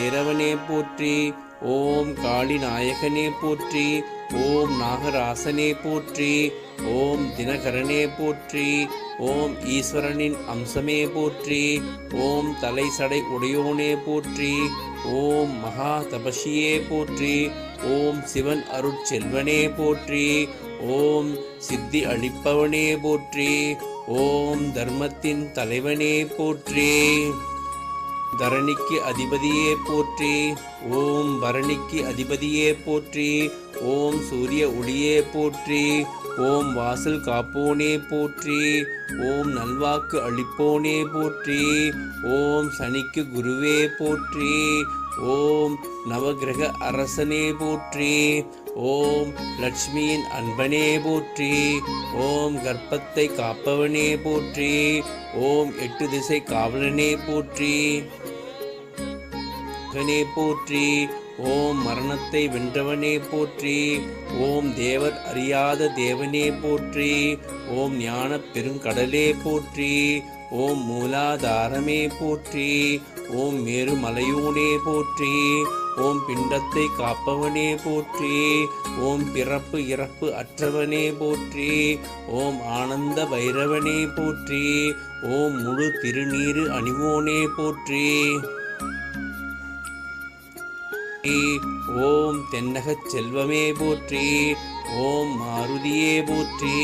பைரவனே போற்றி ஓம் காளி நாயகனே போற்றி ஓம் நாகராசனே போற்றி ஓம் தினகரனே போற்றி ஓம் ஈஸ்வரனின் அம்சமே போற்றி ஓம் தலை சடை உடையோனே போற்றி ஓம் மகா தபஷியே போற்றி ஓம் சிவன் அருட்செல்வனே போற்றி ஓம் சித்தி அளிப்பவனே போற்றி ஓம் தர்மத்தின் தலைவனே போற்றி. தரணிக்கு அதிபதியே போற்றி. ஓம் பரணிக்கு அதிபதியே போற்றி. ஓம் சூரிய ஒளியே போற்றி. ஓம் வாசல் காப்போனே போற்றி. ஓம் நல்வாக்கு அளிப்போனே போற்றி. ஓம் சனிக்கு குருவே போற்றி. ஓம் நவகிரக அரசனே போற்றி. ஓம் லட்சுமியின் அன்பனே போற்றி. ஓம் கர்ப்பத்தை காப்பவனே போற்றி. ஓம் எட்டு திசை காவலனே போற்றி. கனே போற்றி. ஓம் மரணத்தை வென்றவனே போற்றி. ஓம் தேவர் அறியாத தேவனே போற்றி. ஓம் ஞான பெருங்கடலே போற்றி. ஓம் மூலாதாரமே போற்றி ஓம் மேருமலையூனே போற்றி ஓம் பிண்டத்தை காப்பவனே போற்றி ஓம் பிறப்பு இறப்பு அற்றவனே போற்றி ஓம் ஆனந்த பைரவனே போற்றி ஓம் முழு திருநீரு அணிவோனே போற்றி. ஓம் தென்னகச் செல்வமே போற்றி ஓம் மாருதியே போற்றி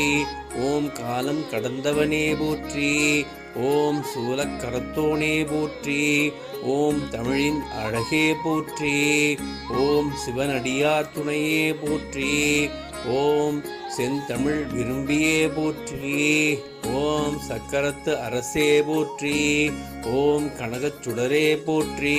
ஓம் காலம் கடந்தவனே போற்றி ஓம் சூலக்கரத்தோனே போற்றி ஓம் தமிழின் அழகே போற்றி ஓம் சிவனடியார் துணையே போற்றி ஓம் செந்தமிழ் விரும்பியே போற்றி ஓம் சக்கரத்து அரசே போற்றி ஓம் கனகச் சுடரே போற்றி.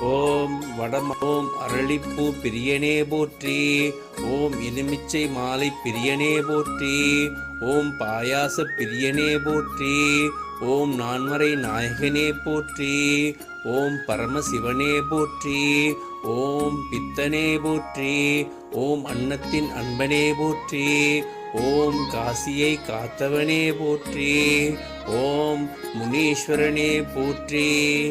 ஓம் வடம் ஓம் அரளிப்பூ பிரியனே போற்றி. ஓம் எலுமிச்சை மாலை பிரியனே போற்றி. ஓம் பாயாச பிரியனே போற்றி. ஓம் நான்மறை நாயகனே போற்றி. ஓம் பரமசிவனே போற்றி. ஓம் பித்தனே போற்றி. ஓம் அன்னத்தின் அன்பனே போற்றி. ஓம் காசியை காத்தவனே போற்றி. ஓம் முனீஸ்வரனே போற்றி.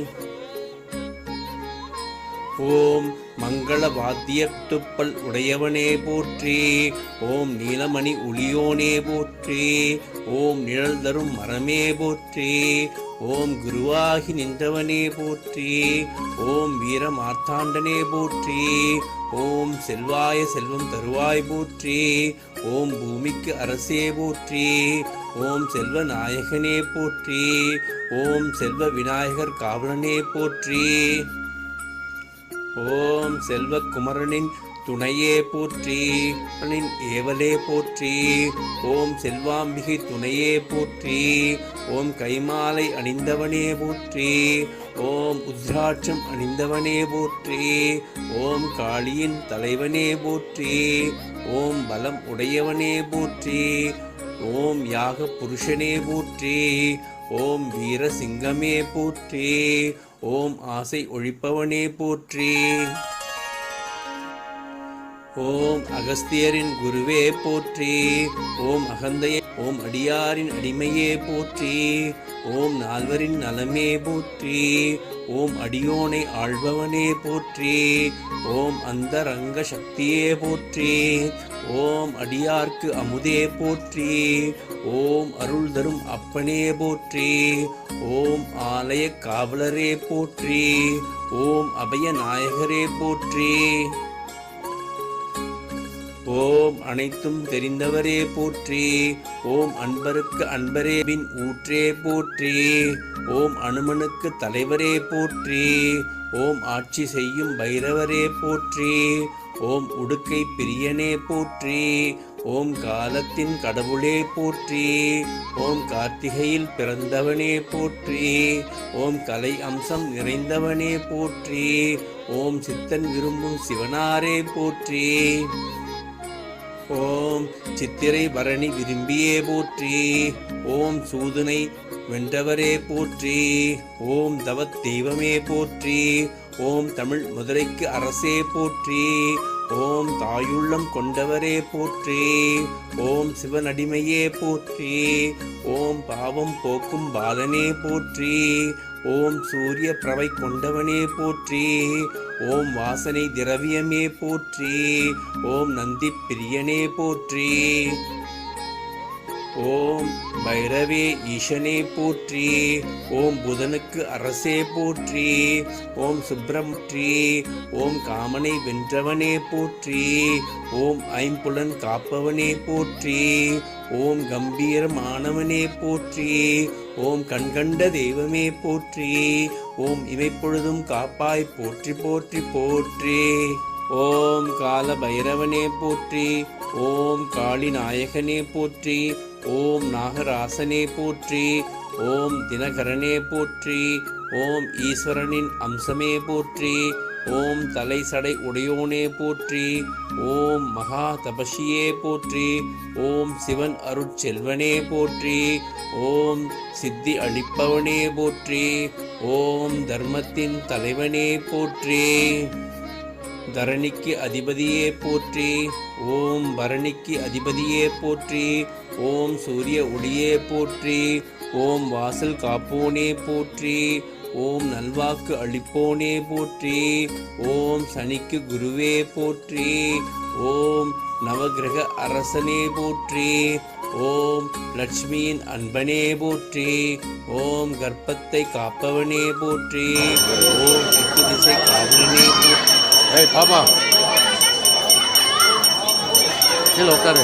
ஓம் மங்கள வாத்தியத்துப்பல் உடையவனே போற்றி. ஓம் நீலமணி ஒளியோனே போற்றி. ஓம் நிழல் தரும் மரமே போற்றி. ஓம் குருவாகி நின்றவனே போற்றி. ஓம் வீர மார்த்தாண்டனே போற்றி. ஓம் செல்வாய செல்வம் தருவாய் போற்றி. ஓம் பூமிக்கு அரசே போற்றி. ஓம் செல்வ நாயகனே போற்றி. ஓம் செல்வ விநாயகர் காவலனே போற்றி. ஓம் செல்வக்குமரனின் துணையே போற்றி அவனின் ஏவலே போற்றி. ஓம் செல்வாம்பிகை துணையே போற்றி ஓம் கைமாலை அணிந்தவனே போற்றி. ஓம் உத்ராட்சம் அணிந்தவனே போற்றி ஓம் காளியின் தலைவனே போற்றி. ஓம் பலம் உடையவனே போற்றி ஓம் யாக புருஷனே போற்றி. ஓம் வீரசிங்கமே போற்றி ஓம் ஆசை ஒழிப்பவனே போற்றி. ஓம் அகஸ்தியரின் குருவே போற்றி ஓம் அகந்தையே ஓம் அடியாரின் அடிமையே போற்றி ஓம் நால்வரின் நலமே போற்றி ஓம் அடியோனை ஆள்பவனே போற்றி ஓம் அந்தரங்க சக்தியே போற்றி ஓம் அடியார்க்கு அமுதே போற்றி ஓம் அருள் தரும் அப்பனே போற்றி ஓம் ஆலய காவலரே போற்றி ஓம் அபய நாயகரே போற்றி. ஓம் அனைத்தும் தெரிந்தவரே போற்றி. ஓம் அன்பருக்கு அன்பரே பின் ஊற்றே போற்றி. ஓம் அனுமனுக்கு தலைவரே போற்றி. ஓம் ஆட்சி செய்யும் பைரவரே போற்றி. ஓம் உடுக்கை பிரியனே போற்றி. ஓம் காலத்தின் கடவுளே போற்றி. ஓம் கார்த்திகையில் பிறந்தவனே போற்றி. ஓம் கலை அம்சம் நிறைந்தவனே போற்றி. ஓம் சித்தன் விரும்பும் சிவனாரே போற்றி. ஓம் சித்திரை பரணி விரும்பியே போற்றி. ஓம் சூதுனை வென்றவரே போற்றி. ஓம் தவத் தெய்வமே போற்றி. ஓம் தமிழ் மதுரைக்கு அரசே போற்றி. ஓம் தாயுள்ளம் கொண்டவரே போற்றி. ஓம் சிவனடிமையே போற்றி. ஓம் பாவம் போக்கும் பாலனே போற்றி. ஓம் சூரிய பிரவை கொண்டவனே போற்றி ஓம் வாசனை திரவியமே போற்றி ஓம் நந்தி பிரியனே போற்றி. ஓம் பைரவே ஈசனே போற்றி. ஓம் புதனுக்கு அரசே போற்றி. ஓம் சுப்பிரமுற்றி ஓம் காமனை வென்றவனே போற்றி. ஓம் ஐம்புலன் காப்பவனே போற்றி. ஓம் கம்பீரமானவனே போற்றி. ஓம் கண்கண்ட தெய்வமே போற்றி. ஓம் இமைப்பொழுதும் காப்பாய் போற்றி போற்றி போற்றி. ஓம் கால பைரவனே போற்றி ஓம் காளி நாயகனே போற்றி ஓம் நாகராசனே போற்றி ஓம் தினகரனே போற்றி ஓம் ஈஸ்வரனின் அம்சமே போற்றி ஓம் தலை சடை உடையோனே போற்றி ஓம் மகா தபஷியே போற்றி ஓம் சிவன் அருட்செல்வனே போற்றி ஓம் சித்தி அளிப்பவனே போற்றி ஓம் தர்மத்தின் தலைவனே போற்றி. தரணிக்கு அதிபதியே போற்றி. ஓம் பரணிக்கு அதிபதியே போற்றி. ஓம் சூரிய ஒளியே போற்றி. ஓம் வாசல் காப்போனே போற்றி. ஓம் நல்வாக்கு அளிப்போனே போற்றி. ஓம் சனிக்கு குருவே போற்றி. ஓம் நவகிரக அரசனே போற்றி. ஓம் லட்சுமியின் அன்பனே போற்றி. ஓம் கர்ப்பத்தை காப்பவனே போற்றி. ஓம் திசை காவலனே போற்றி. ஏய் பாப்பா கீழே உட்காரு.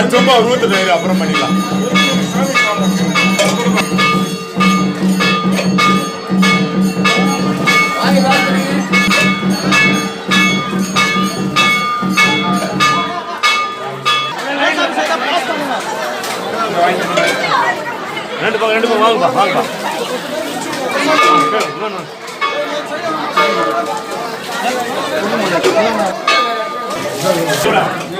அச்சமா ரூட் டிரைவர் அப்புறம் பண்ணிக்கலாம் ரெண்டு பக்கம் ரெண்டு பக்கம் வாங்கப்பா வாங்கப்பா Thank.